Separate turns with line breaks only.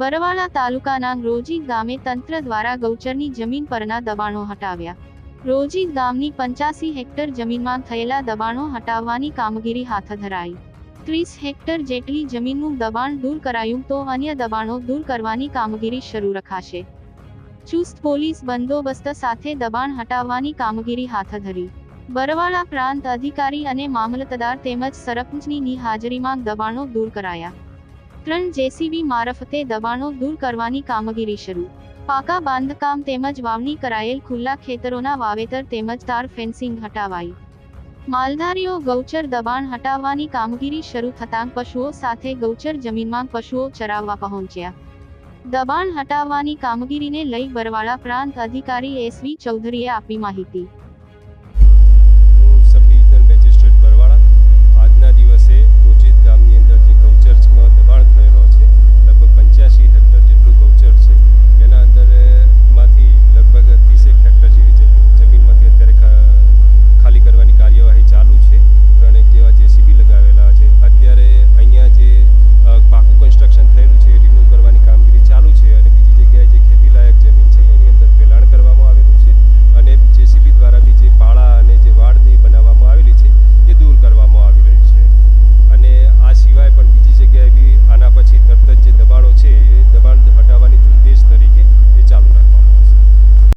બરવાળા તાલુકાના રોજી ગામે તંત્ર દ્વારા ગૌચરની જમીન પરના દબાણો હટાવ્યા. રોજી ગામની પંચાસી હેક્ટર જમીનમાં થયેલા દબાણો હટાવવાની કામગીરી હાથ ધરાઈ. ત્રીસ હેક્ટર જેટલી જમીનનું દબાણ દૂર કરાયું તો અન્ય દબાણો દૂર કરવાની કામગીરી શરૂ રખાશે. ચુસ્ત પોલીસ બંદોબસ્ત સાથે દબાણ હટાવવાની કામગીરી હાથ ધરી. બરવાળા પ્રાંત અધિકારી અને મામલતદાર તેમજ સરપંચની હાજરીમાં દબાણો દૂર કરાયા. ત્રણ જેસીબી મારફતે દબાણો દૂર કરવાની કામગીરી શરૂ. પાકા બાંધકામ તેમજ વાવણી કરાયેલ ખુલ્લા ખેતરોના વાવેતર તેમજ તાર ફેન્સિંગ હટાવાઈ. માલધારીઓ ગૌચર દબાણ હટાવવાની કામગીરી શરૂ થતાં પશુઓ સાથે ગૌચર જમીનમાં પશુઓ ચરાવવા પહોંચ્યા. દબાણ હટાવવાની કામગીરીને લઈ બરવાળા પ્રાંત અધિકારી એસવી ચૌધરીએ આપી માહિતી.